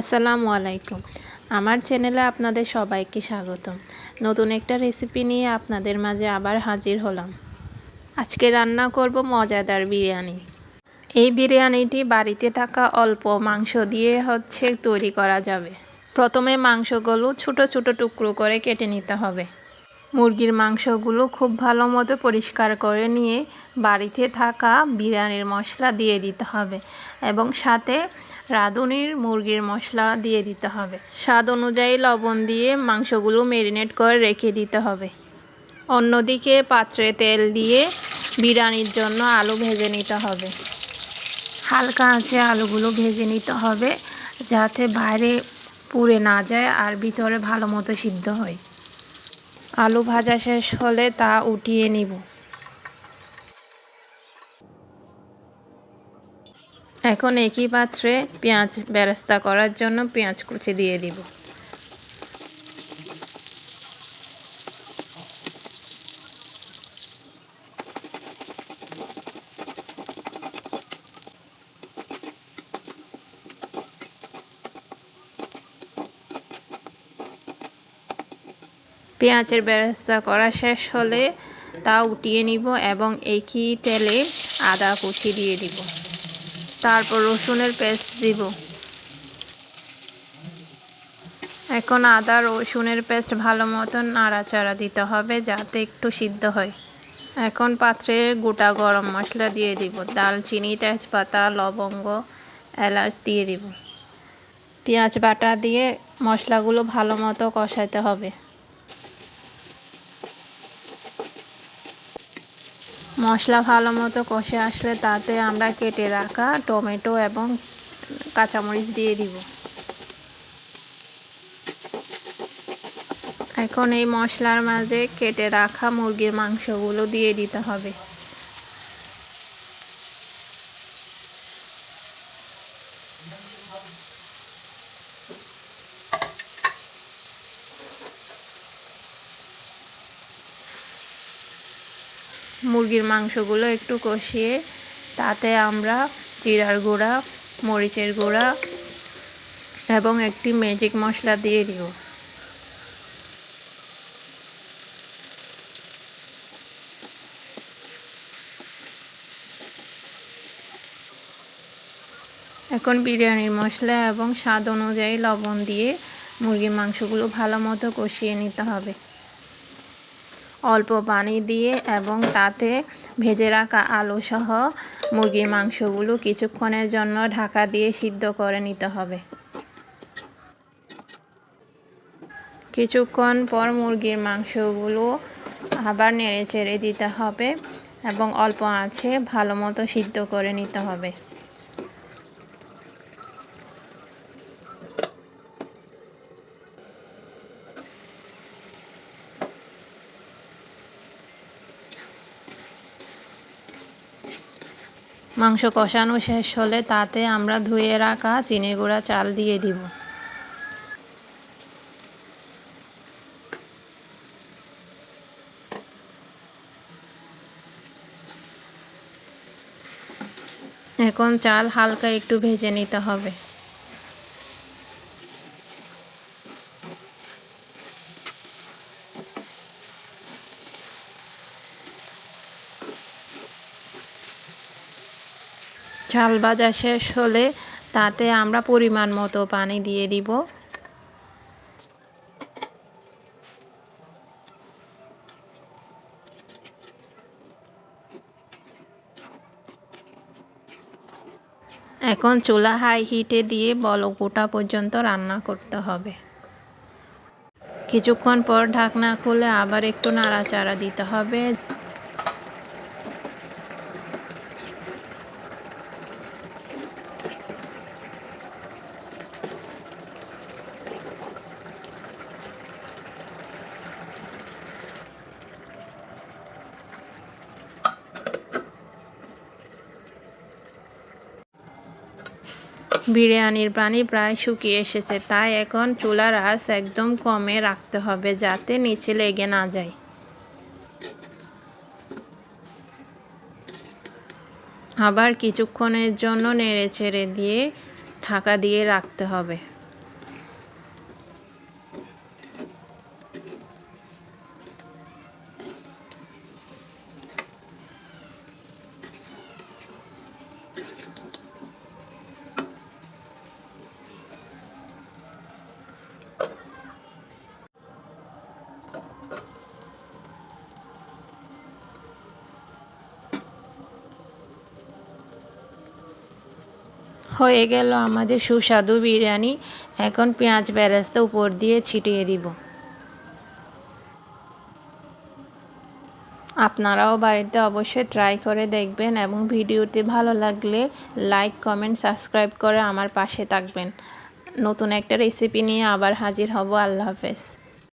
আসসালামু আলাইকুম। আমার চ্যানেলে আপনাদের সবাইকে স্বাগত নতুন একটা রেসিপি নিয়ে আপনাদের মাঝে আবার হাজির হলাম। আজকে রান্না করব মজাদার বিরিয়ানি। এই বিরিয়ানিটি বাড়িতে থাকা অল্প মাংস দিয়ে হচ্ছে তৈরি করা যাবে। প্রথমে মাংসগুলো ছোট ছোট টুকরো করে কেটে নিতে হবে। মুরগির মাংসগুলো খুব ভালো মতো পরিষ্কার করে নিয়ে বাড়িতে থাকা বিরিয়ানির মশলা দিয়ে দিতে হবে এবং সাথে রাঁধুনির মুরগির মশলা দিয়ে দিতে হবে। স্বাদ অনুযায়ী লবণ দিয়ে মাংসগুলো ম্যারিনেট করে রেখে দিতে হবে। অন্যদিকে পাত্রে তেল দিয়ে বিরিয়ানির জন্য আলু ভেজে নিতে হবে। হালকা আঁচে আলুগুলো ভেজে নিতে হবে যাতে বাইরে পুড়ে না যায় আর ভিতরে ভালো মতো সিদ্ধ হয়। আলু ভাজা শেষ হলে তা উঠিয়ে নিব। এখন একই পাত্রে পেঁয়াজ বেরেস্তা করার জন্য পেঁয়াজ কুচি দিয়ে দিব। পেঁয়াজের ব্যবস্থা করা শেষ হলে তা উঠিয়ে নিব এবং একই তেলে আদা কুচি দিয়ে দিব। তারপর রসুনের পেস্ট দিব। এখন আদা, রসুনের পেস্ট ভালো মতন নাড়াচাড়া দিতে হবে যাতে একটু সিদ্ধ হয়। এখন পাত্রে গোটা গরম মশলা দিয়ে দিব। দালচিনি, তেজপাতা, লবঙ্গ, এলাচ দিয়ে দিব। পেঁয়াজ বাটা দিয়ে মশলাগুলো ভালো মতো কষাতে হবে। মশলা ভালো মতো কষে আসলে তাতে আমরা কেটে রাখা টমেটো এবং কাঁচামরিচ দিয়ে দিব। এখন এই মশলার মাঝে কেটে রাখা মুরগির মাংসগুলো দিয়ে দিতে হবে। মুরগির মাংসগুলো একটু কষিয়ে, তাতে আমরা জিরার গুঁড়া, মরিচের গুঁড়া এবং একটি ম্যাজিক মশলা দিয়ে দিব। এখন বিরিয়ানির মশলা এবং স্বাদ অনুযায়ী লবণ দিয়ে মুরগির মাংসগুলো ভালো মতো কষিয়ে নিতে হবে। অল্প পানি দিয়ে এবং তাতে ভেজে রাখা আলু সহ মুরগির মাংসগুলো কিছুক্ষণের জন্য ঢাকা দিয়ে সিদ্ধ করে নিতে হবে। কিছুক্ষণ পর মুরগির মাংসগুলো আবার নেড়ে চেড়ে দিতে হবে এবং অল্প আছে ভালো মতো সিদ্ধ করে নিতে হবে। মাংস কষানো শেষ হলে তাতে আমরা ধুয়ে রাখা চিনি গুঁড়া, চাল দিয়ে দিব। এখন চাল হালকা একটু ভেজে নিতে হবে। চাল ভাজা শেষ হলে তাতে আমরা পরিমাণ মতো পানি দিয়ে দিব। এখন চুলা হাই হিটে দিয়ে বলক গোটা পর্যন্ত রান্না করতে হবে। কিছুক্ষণ পর ঢাকনা খুলে আবার একটু নাড়াচাড়া দিতে হবে। বিরিয়ানির পানি প্রায় শুকিয়ে এসেছে, তাই এখন চুলার আঁচ একদম কমে রাখতে হবে যাতে নিচে লেগে না যায়। আবার কিছুক্ষণের জন্য নেড়ে ছেড়ে দিয়ে ঢাকা দিয়ে রাখতে হবে। হয়ে গেল আমাদের সুস্বাদু বিরিয়ানি। এখন পেঁয়াজ বেরেস্তা উপর দিয়ে ছিটিয়ে দিব। আপনারাও বাড়িতে অবশ্যই ট্রাই করে দেখবেন এবং ভিডিওটি ভালো লাগলে লাইক কমেন্ট সাবস্ক্রাইব করে আমার পাশে থাকবেন। নতুন একটা রেসিপি নিয়ে আবার হাজির হব। আল্লাহ হাফেজ।